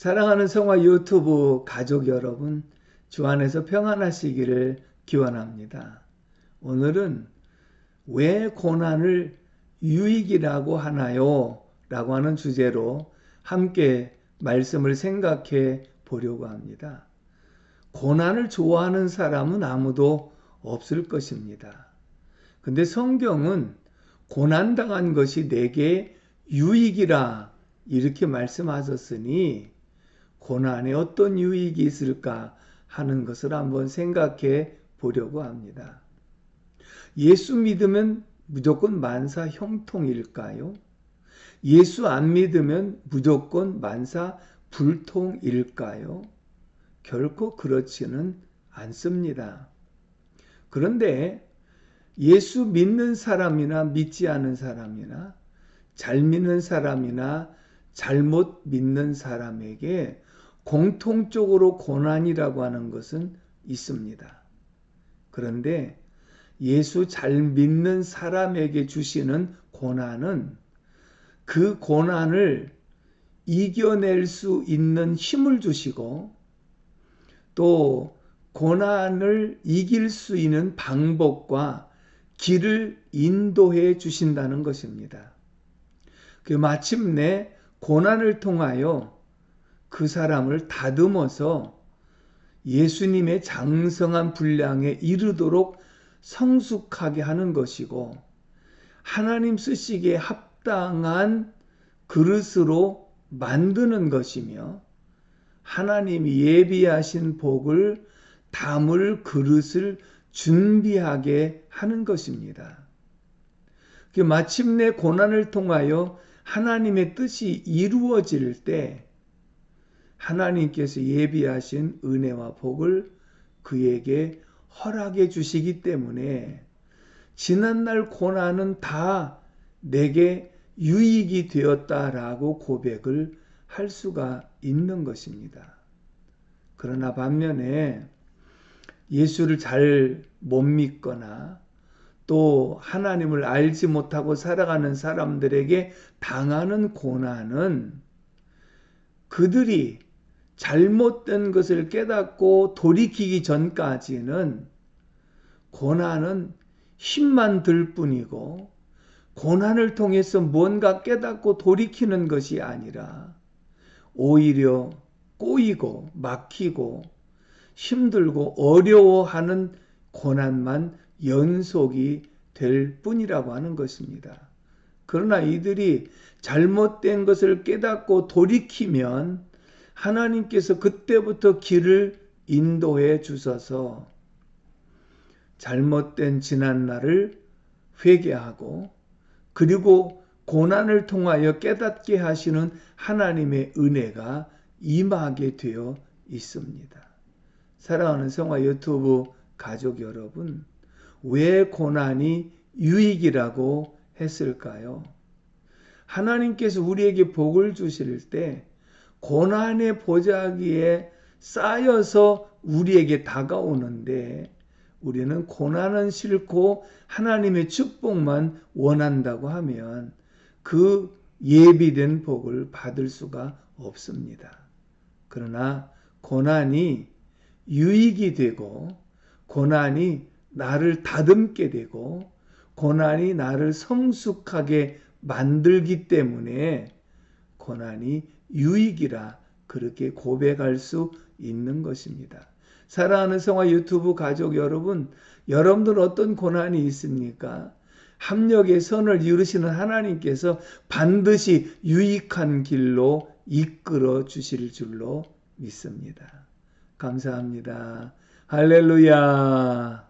사랑하는 성화 유튜브 가족 여러분, 주 안에서 평안하시기를 기원합니다. 오늘은 왜 고난을 유익이라고 하나요? 라고 하는 주제로 함께 말씀을 생각해 보려고 합니다. 고난을 좋아하는 사람은 아무도 없을 것입니다. 근데 성경은 고난당한 것이 내게 유익이라 이렇게 말씀하셨으니 고난에 어떤 유익이 있을까 하는 것을 한번 생각해 보려고 합니다. 예수 믿으면 무조건 만사 형통일까요? 예수 안 믿으면 무조건 만사 불통일까요? 결코 그렇지는 않습니다. 그런데 예수 믿는 사람이나 믿지 않은 사람이나 잘 믿는 사람이나 잘못 믿는 사람에게 공통적으로 고난이라고 하는 것은 있습니다. 그런데 예수 잘 믿는 사람에게 주시는 고난은 그 고난을 이겨낼 수 있는 힘을 주시고 또 고난을 이길 수 있는 방법과 길을 인도해 주신다는 것입니다. 그 마침내 고난을 통하여 그 사람을 다듬어서 예수님의 장성한 분량에 이르도록 성숙하게 하는 것이고 하나님 쓰시기에 합당한 그릇으로 만드는 것이며 하나님이 예비하신 복을 담을 그릇을 준비하게 하는 것입니다. 그 마침내 고난을 통하여 하나님의 뜻이 이루어질 때 하나님께서 예비하신 은혜와 복을 그에게 허락해 주시기 때문에 지난날 고난은 다 내게 유익이 되었다라고 고백을 할 수가 있는 것입니다. 그러나 반면에 예수를 잘 못 믿거나 또 하나님을 알지 못하고 살아가는 사람들에게 당하는 고난은 그들이 잘못된 것을 깨닫고 돌이키기 전까지는 고난은 힘만 들 뿐이고 고난을 통해서 뭔가 깨닫고 돌이키는 것이 아니라 오히려 꼬이고 막히고 힘들고 어려워하는 고난만 연속이 될 뿐이라고 하는 것입니다. 그러나 이들이 잘못된 것을 깨닫고 돌이키면 하나님께서 그때부터 길을 인도해 주셔서 잘못된 지난 날을 회개하고 그리고 고난을 통하여 깨닫게 하시는 하나님의 은혜가 임하게 되어 있습니다. 사랑하는 성화 유튜브 가족 여러분, 왜 고난이 유익이라고 했을까요? 하나님께서 우리에게 복을 주실 때 고난의 보자기에 쌓여서 우리에게 다가오는데 우리는 고난은 싫고 하나님의 축복만 원한다고 하면 그 예비된 복을 받을 수가 없습니다. 그러나 고난이 유익이 되고 고난이 나를 다듬게 되고 고난이 나를 성숙하게 만들기 때문에 고난이 유익이라 그렇게 고백할 수 있는 것입니다. 사랑하는 성화 유튜브 가족 여러분, 여러분들 어떤 고난이 있습니까? 합력의 선을 이루시는 하나님께서 반드시 유익한 길로 이끌어 주실 줄로 믿습니다. 감사합니다. 할렐루야.